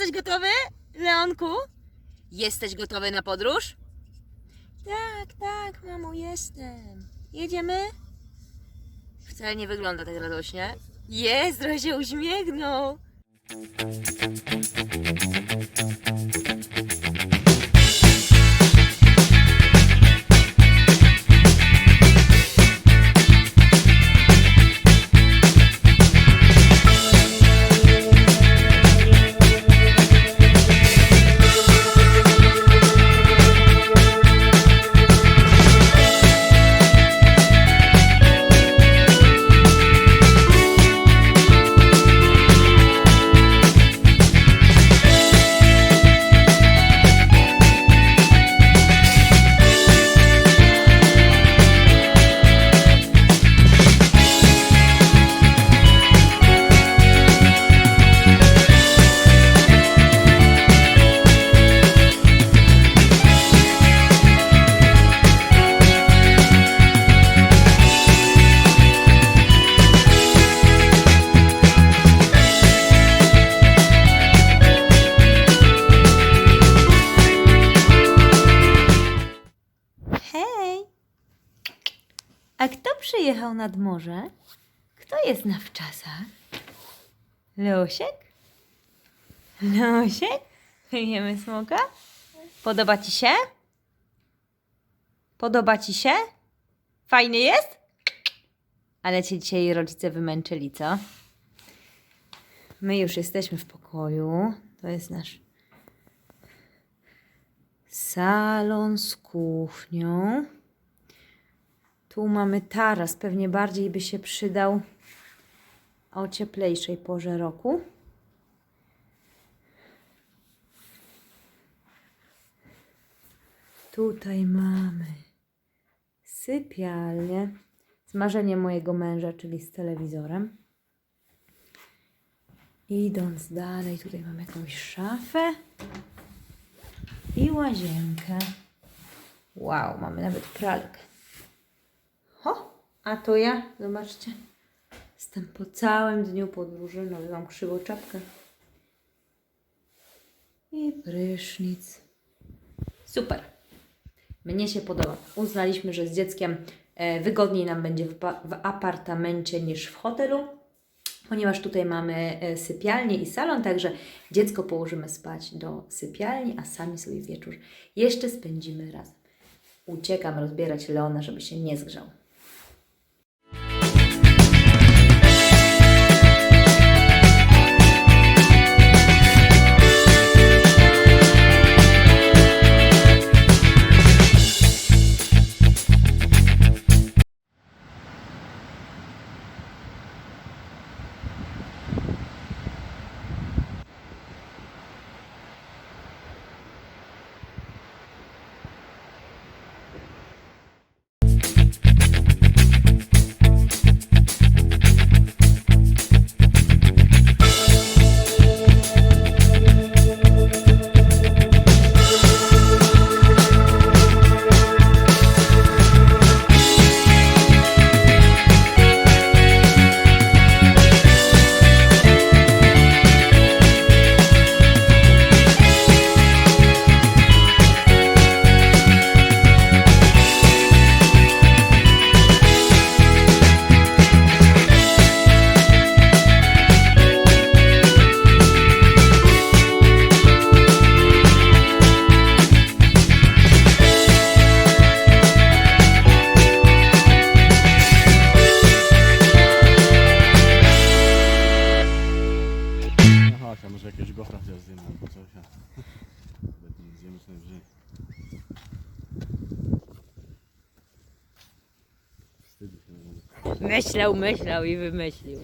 Jesteś gotowy, Leonku? Jesteś gotowy na podróż? Tak, tak, mamo, jestem. Jedziemy? Wcale nie wygląda tak radośnie. Jest, trochę się uśmiechnął. Kto przyjechał nad morze? Kto jest na wczasach? Leosiek? Leosiek? Jemy smoka? Podoba ci się? Podoba ci się? Fajny jest? Ale cię dzisiaj rodzice wymęczyli, co? My już jesteśmy w pokoju. To jest nasz salon z kuchnią. Tu mamy taras, pewnie bardziej by się przydał o cieplejszej porze roku. Tutaj mamy sypialnię z marzeniem mojego męża, czyli z telewizorem. Idąc dalej, tutaj mamy jakąś szafę i łazienkę. Wow, mamy nawet pralkę. A to ja, zobaczcie. Jestem po całym dniu podróży, no mam krzywą czapkę. I prysznic. Super. Mnie się podoba. Uznaliśmy, że z dzieckiem e, wygodniej nam będzie w, w apartamencie niż w hotelu, ponieważ tutaj mamy e, sypialnię i salon, także dziecko położymy spać do sypialni, a sami sobie wieczór jeszcze spędzimy razem. Uciekam rozbierać Leona, żeby się nie zgrzał. Może jakiegoś gofra chociaż zjemy albo coś. a Nawet nie zjemy sobie najwyżej. Wstydzę się nawet. Myślał, myślał i wymyślił.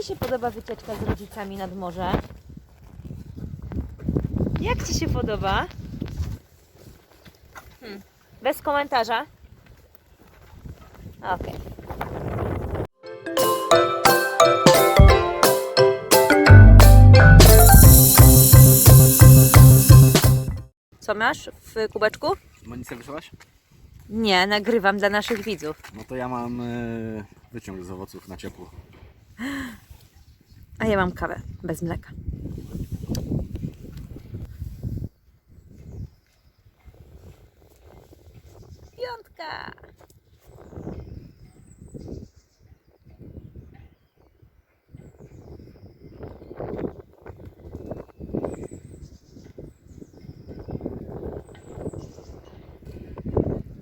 Ci się podoba wycieczka z rodzicami nad morze? Jak Ci się podoba? Hmm. Bez komentarza? Okej. Okay. Co masz w kubeczku? Monicę wysłałaś? Nie, nagrywam dla naszych widzów. No to ja mam yy, wyciąg z owoców na ciepło. A ja mam kawę bez mleka. Piątka!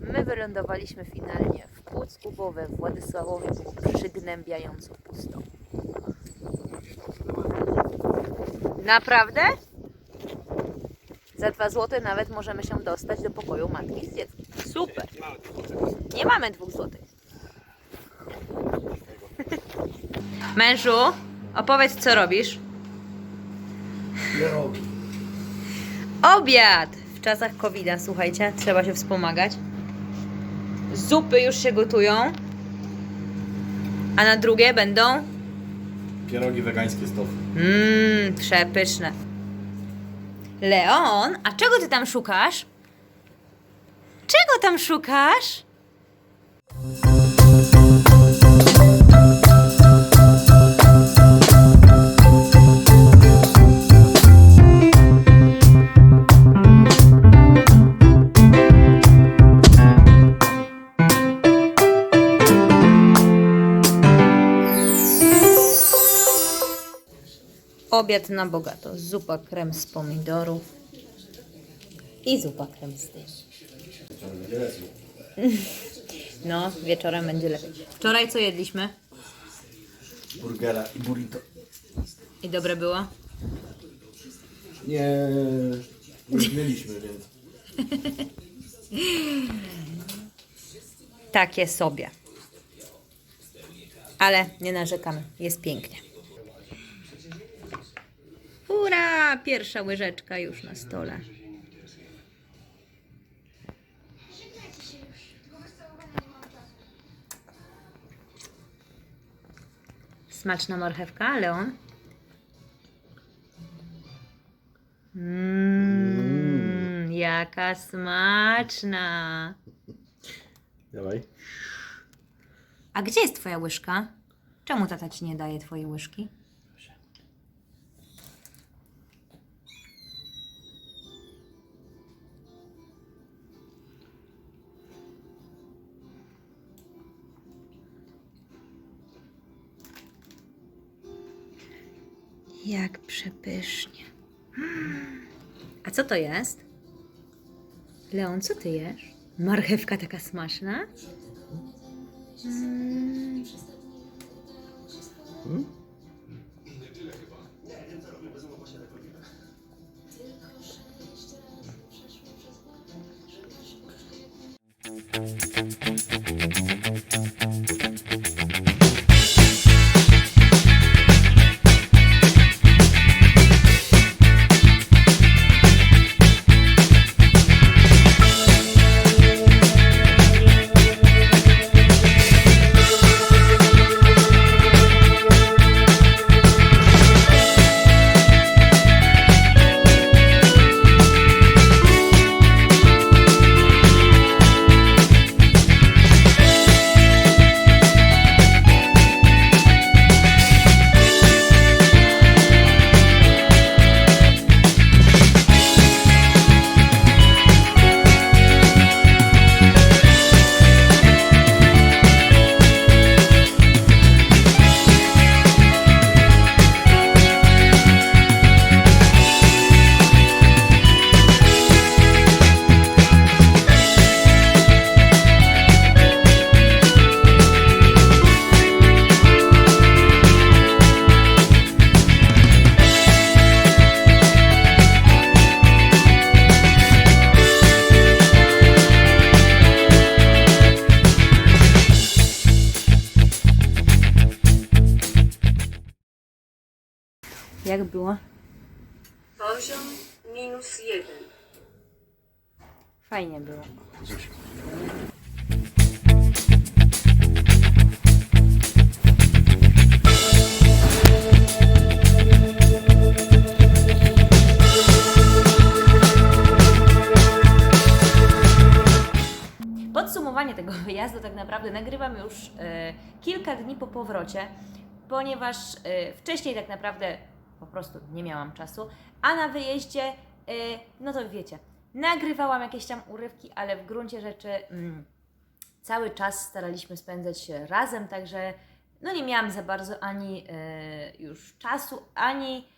My wylądowaliśmy finalnie w Płocku, bo we Władysławowie było przygnębiająco pusto. Naprawdę? Za 2 zł nawet możemy się dostać do pokoju matki z dzieckiem. Super. Nie mamy 2 zł. Mężu, opowiedz co robisz. Obiad! W czasach covid słuchajcie, trzeba się wspomagać. Zupy już się gotują. A na drugie będą Pierogi wegańskie z tofu. Mmm, przepyszne. Leon, a czego ty tam szukasz? Czego tam szukasz? Obiad na bogato. Zupa krem z pomidorów i zupa krem z tym. No, wieczorem będzie lepiej. Wczoraj co jedliśmy? Burgera i burrito. I dobre było? Nie, nie mieliśmy, więc... Takie sobie. Ale nie narzekamy. Jest pięknie. Ura! Pierwsza łyżeczka już na stole. Smaczna marchewka, Leon? Mmm, jaka smaczna! Dawaj. A gdzie jest twoja łyżka? Czemu tata ci nie daje twojej łyżki? Jak przepysznie. Mm. A co to jest? Leon, co ty jesz? Marchewka taka smaczna? Mm. Jak plus 1. Fajnie było. Zosia. podsumowanie tego wyjazdu tak naprawdę nagrywam już y, kilka dni po powrocie, ponieważ y, wcześniej tak naprawdę po prostu nie miałam czasu, a na wyjeździe no to wiecie, nagrywałam jakieś tam urywki, ale w gruncie rzeczy mm, cały czas staraliśmy spędzać się razem, także no nie miałam za bardzo ani e, już czasu, ani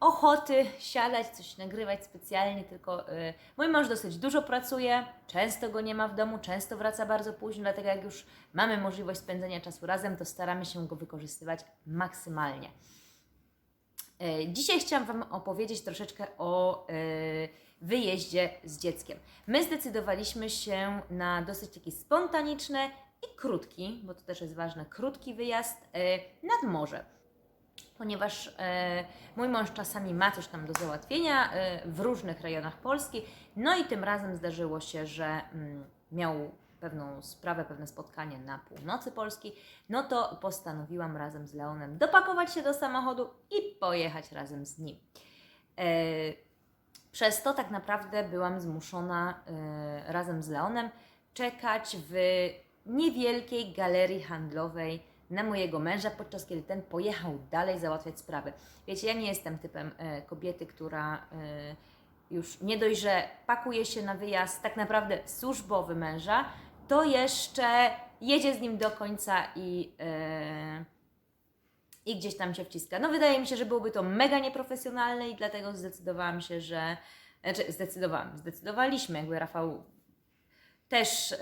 ochoty siadać, coś nagrywać specjalnie, tylko y, mój mąż dosyć dużo pracuje, często go nie ma w domu, często wraca bardzo późno, dlatego jak już mamy możliwość spędzenia czasu razem, to staramy się go wykorzystywać maksymalnie. Y, Dzisiaj chciałam Wam opowiedzieć troszeczkę o y, wyjeździe z dzieckiem. My zdecydowaliśmy się na dosyć taki spontaniczny i krótki, bo to też jest ważne, krótki wyjazd y, nad morze ponieważ e, mój mąż czasami ma coś tam do załatwienia e, w różnych rejonach Polski. No i tym razem zdarzyło się, że mm, miał pewną sprawę, pewne spotkanie na północy Polski. No to postanowiłam razem z Leonem dopakować się do samochodu i pojechać razem z nim. E, przez to tak naprawdę byłam zmuszona e, razem z Leonem czekać w niewielkiej galerii handlowej na mojego męża, podczas kiedy ten pojechał dalej załatwiać sprawy. Wiecie, ja nie jestem typem e, kobiety, która e, już nie dość, że pakuje się na wyjazd tak naprawdę służbowy męża, to jeszcze jedzie z nim do końca i, e, i gdzieś tam się wciska. No wydaje mi się, że byłoby to mega nieprofesjonalne i dlatego zdecydowałam się, że znaczy zdecydowałam, zdecydowaliśmy, jakby Rafał też e,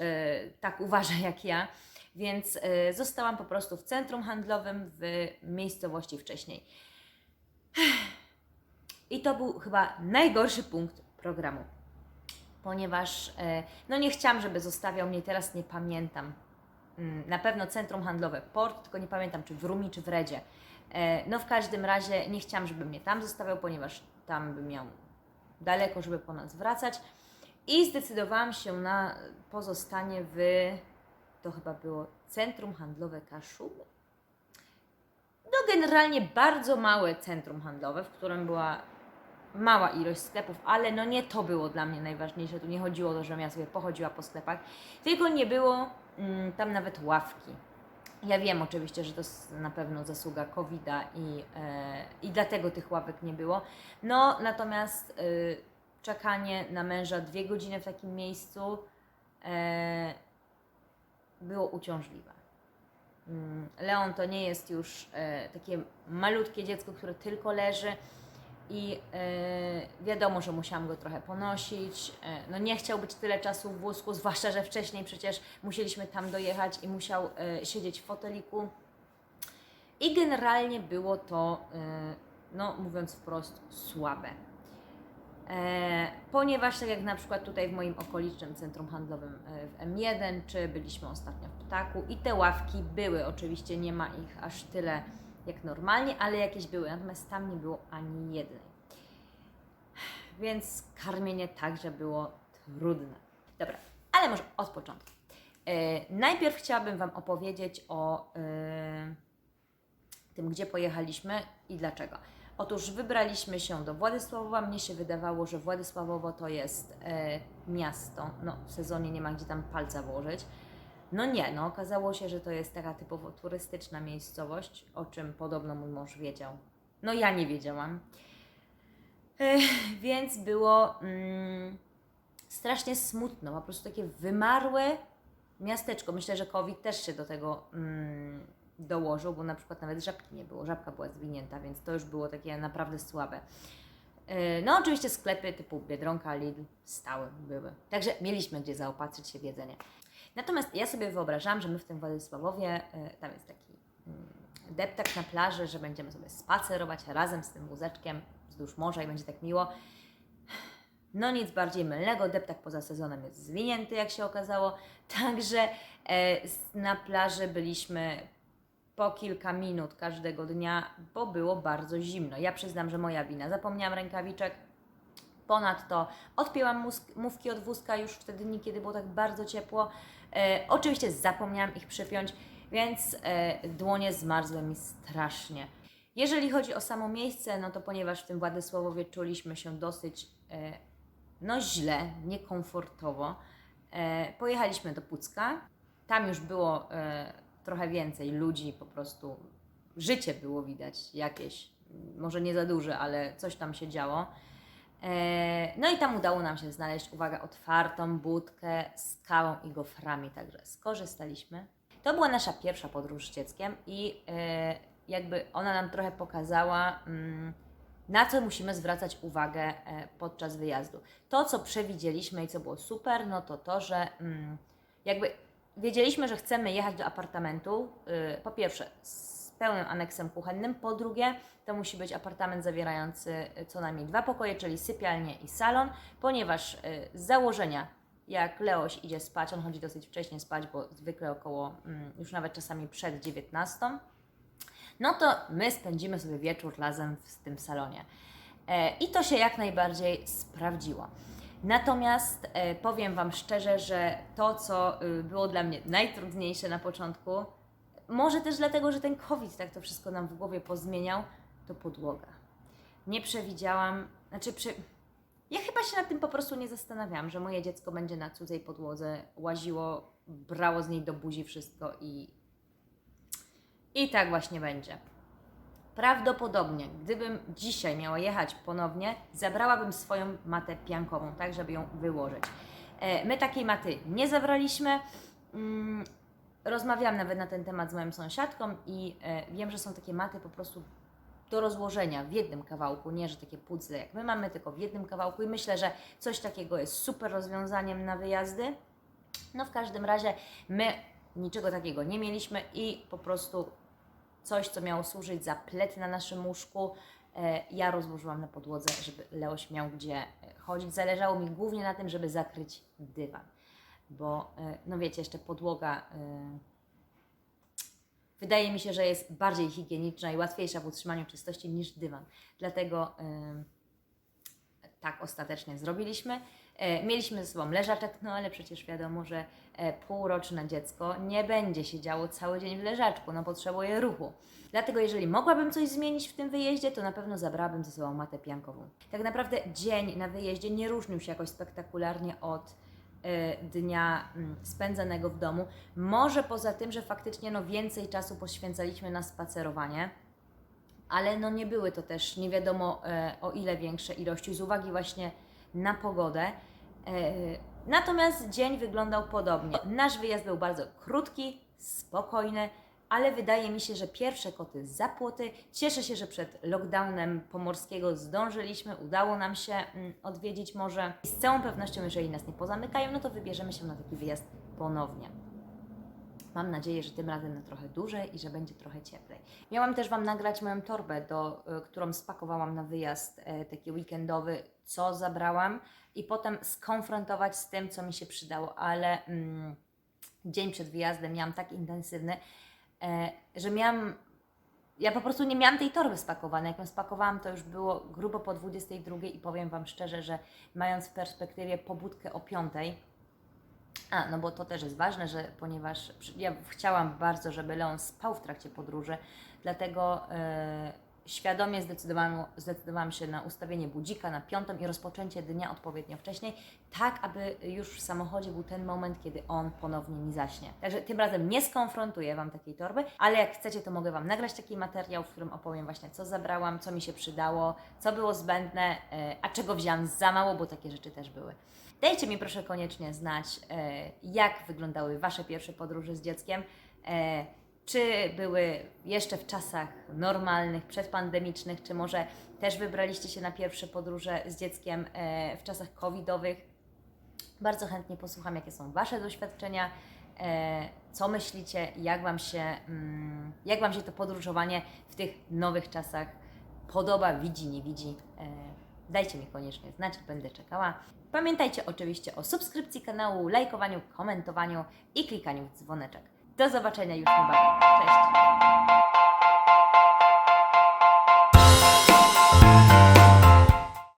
tak uważa jak ja, więc e, zostałam po prostu w centrum handlowym w miejscowości wcześniej. I to był chyba najgorszy punkt programu, ponieważ e, no nie chciałam, żeby zostawiał mnie, teraz nie pamiętam. Mm, Na pewno centrum handlowe Port, tylko nie pamiętam czy w Rumi, czy w Redzie. E, No w każdym razie nie chciałam, żeby mnie tam zostawiał, ponieważ tam by miał daleko, żeby po nas wracać. I zdecydowałam się na pozostanie w, to chyba było Centrum Handlowe Kaszuby. No generalnie bardzo małe centrum handlowe, w którym była mała ilość sklepów, ale no nie to było dla mnie najważniejsze. Tu nie chodziło o to, żebym ja sobie pochodziła po sklepach, tylko nie było mm, tam nawet ławki. Ja wiem oczywiście, że to na pewno zasługa COVID-a i, e, i dlatego tych ławek nie było. No natomiast y, czekanie na męża dwie godziny w takim miejscu e, było uciążliwe. Mm, Leon to nie jest już e, takie malutkie dziecko, które tylko leży i e, wiadomo, że musiałam go trochę ponosić. E, no nie chciał być tyle czasu w wózku, zwłaszcza, że wcześniej przecież musieliśmy tam dojechać i musiał e, siedzieć w foteliku. I generalnie było to, no mówiąc wprost, słabe. E, ponieważ tak jak na przykład tutaj w moim okolicznym centrum handlowym w M1, czy byliśmy ostatnio w Ptaku i te ławki były, oczywiście nie ma ich aż tyle jak normalnie, ale jakieś były, natomiast tam nie było ani jednej. Więc karmienie także było trudne. Dobra, ale może od początku. E, najpierw chciałabym Wam opowiedzieć o e, tym, gdzie pojechaliśmy i dlaczego. Otóż wybraliśmy się do Władysławowa. Mnie się wydawało, że Władysławowo to jest e, miasto. No, w sezonie nie ma gdzie tam palca włożyć. No nie, no okazało się, że to jest taka typowo turystyczna miejscowość, o czym podobno mój mąż wiedział. No ja nie wiedziałam. E, więc było mm, strasznie smutno, po prostu takie wymarłe miasteczko. Myślę, że COVID też się do tego mm, dołożył, bo na przykład nawet żabki nie było. Żabka była zwinięta, więc to już było takie naprawdę słabe. Yy, No, oczywiście sklepy typu Biedronka, Lidl stałe były. Także mieliśmy gdzie zaopatrzyć się w jedzenie. Natomiast ja sobie wyobrażam, że my w tym Władysławowie, yy, tam jest taki mm, deptak na plaży, że będziemy sobie spacerować razem z tym wózeczkiem wzdłuż morza i będzie tak miło. No nic bardziej mylnego, deptak poza sezonem jest zwinięty, jak się okazało. Także e, na plaży byliśmy po kilka minut każdego dnia, bo było bardzo zimno. Ja przyznam, że moja wina. Zapomniałam rękawiczek. Ponadto odpięłam mówki od wózka już w te dni, kiedy było tak bardzo ciepło. E, oczywiście zapomniałam ich przypiąć, więc e, dłonie zmarzły mi strasznie. Jeżeli chodzi o samo miejsce, no to ponieważ w tym Władysławowie czuliśmy się dosyć e, no źle, niekomfortowo, E, pojechaliśmy do Pucka. Tam już było e, trochę więcej ludzi, po prostu życie było widać jakieś. Może nie za duże, ale coś tam się działo. E, No i tam udało nam się znaleźć, uwaga, otwartą budkę z kawą i goframi, także skorzystaliśmy. To była nasza pierwsza podróż z dzieckiem i e, jakby ona nam trochę pokazała, mm, na co musimy zwracać uwagę e, podczas wyjazdu. To, co przewidzieliśmy i co było super, no to to, że mm, jakby wiedzieliśmy, że chcemy jechać do apartamentu, y, po pierwsze pełnym aneksem kuchennym, po drugie to musi być apartament zawierający y, co najmniej dwa pokoje, czyli sypialnię i salon, ponieważ y, z założenia jak Leoś idzie spać, on chodzi dosyć wcześnie spać, bo zwykle około, mm, już nawet czasami przed 19, no to my spędzimy sobie wieczór razem w tym salonie. E, I to się jak najbardziej sprawdziło. Natomiast e, powiem Wam szczerze, że to, co y, było dla mnie najtrudniejsze na początku, może też dlatego, że ten COVID tak to wszystko nam w głowie pozmieniał, to podłoga. Nie przewidziałam, znaczy przy... ja chyba się nad tym po prostu nie zastanawiałam, że moje dziecko będzie na cudzej podłodze łaziło, brało z niej do buzi wszystko i i tak właśnie będzie. Prawdopodobnie, gdybym dzisiaj miała jechać ponownie, zabrałabym swoją matę piankową, tak żeby ją wyłożyć. E, My takiej maty nie zabraliśmy. Rozmawiałam nawet na ten temat z moją sąsiadką i e, wiem, że są takie maty po prostu do rozłożenia w jednym kawałku, nie że takie puzzle jak my mamy, tylko w jednym kawałku i myślę, że coś takiego jest super rozwiązaniem na wyjazdy. No w każdym razie my niczego takiego nie mieliśmy i po prostu coś, co miało służyć za plet na naszym łóżku, e, ja rozłożyłam na podłodze, żeby Leoś miał gdzie e, chodzić. Zależało mi głównie na tym, żeby zakryć dywan, bo e, no wiecie, jeszcze podłoga e, wydaje mi się, że jest bardziej higieniczna i łatwiejsza w utrzymaniu czystości niż dywan. Dlatego e, tak ostatecznie zrobiliśmy. Mieliśmy ze sobą leżaczek, no ale przecież wiadomo, że półroczne dziecko nie będzie siedziało cały dzień w leżaczku, no potrzebuje ruchu. Dlatego jeżeli mogłabym coś zmienić w tym wyjeździe, to na pewno zabrałabym ze sobą matę piankową. Tak naprawdę dzień na wyjeździe nie różnił się jakoś spektakularnie od dnia mm, spędzonego w domu. Może poza tym, że faktycznie no, więcej czasu poświęcaliśmy na spacerowanie ale no nie były to też nie wiadomo e, o ile większe ilości z uwagi właśnie na pogodę. E, natomiast dzień wyglądał podobnie. Nasz wyjazd był bardzo krótki, spokojny, ale wydaje mi się, że pierwsze koty za płoty. Cieszę się, że przed lockdownem pomorskiego zdążyliśmy, udało nam się mm, odwiedzić morze. I z całą pewnością, jeżeli nas nie pozamykają, no to wybierzemy się na taki wyjazd ponownie. Mam nadzieję, że tym razem na trochę dłużej i że będzie trochę cieplej. Miałam też Wam nagrać moją torbę, do, y, którą spakowałam na wyjazd e, taki weekendowy, co zabrałam i potem skonfrontować z tym, co mi się przydało, ale mm, dzień przed wyjazdem miałam tak intensywny, e, że miałam ja po prostu nie miałam tej torby spakowanej. Jak ją spakowałam, to już było grubo po 22 i powiem Wam szczerze, że mając w perspektywie pobudkę o 5, a, no bo to też jest ważne, że ponieważ ja chciałam bardzo, żeby Leon spał w trakcie podróży, dlatego e, świadomie zdecydowałam, zdecydowałam się na ustawienie budzika na piątą i rozpoczęcie dnia odpowiednio wcześniej, tak aby już w samochodzie był ten moment, kiedy on ponownie mi zaśnie. Także tym razem nie skonfrontuję Wam takiej torby, ale jak chcecie, to mogę Wam nagrać taki materiał, w którym opowiem właśnie, co zabrałam, co mi się przydało, co było zbędne, e, a czego wziąłam za mało, bo takie rzeczy też były. Dajcie mi proszę koniecznie znać, e, jak wyglądały Wasze pierwsze podróże z dzieckiem. Czy były jeszcze w czasach normalnych, przedpandemicznych, czy może też wybraliście się na pierwsze podróże z dzieckiem e, w czasach covidowych? Bardzo chętnie posłucham, jakie są Wasze doświadczenia, e, co myślicie, jak wam, się, mm, jak wam się to podróżowanie w tych nowych czasach podoba, widzi, nie widzi. E, dajcie mi koniecznie znać, będę czekała. Pamiętajcie oczywiście o subskrypcji kanału, lajkowaniu, komentowaniu i klikaniu w dzwoneczek. Do zobaczenia już niebawem. Cześć!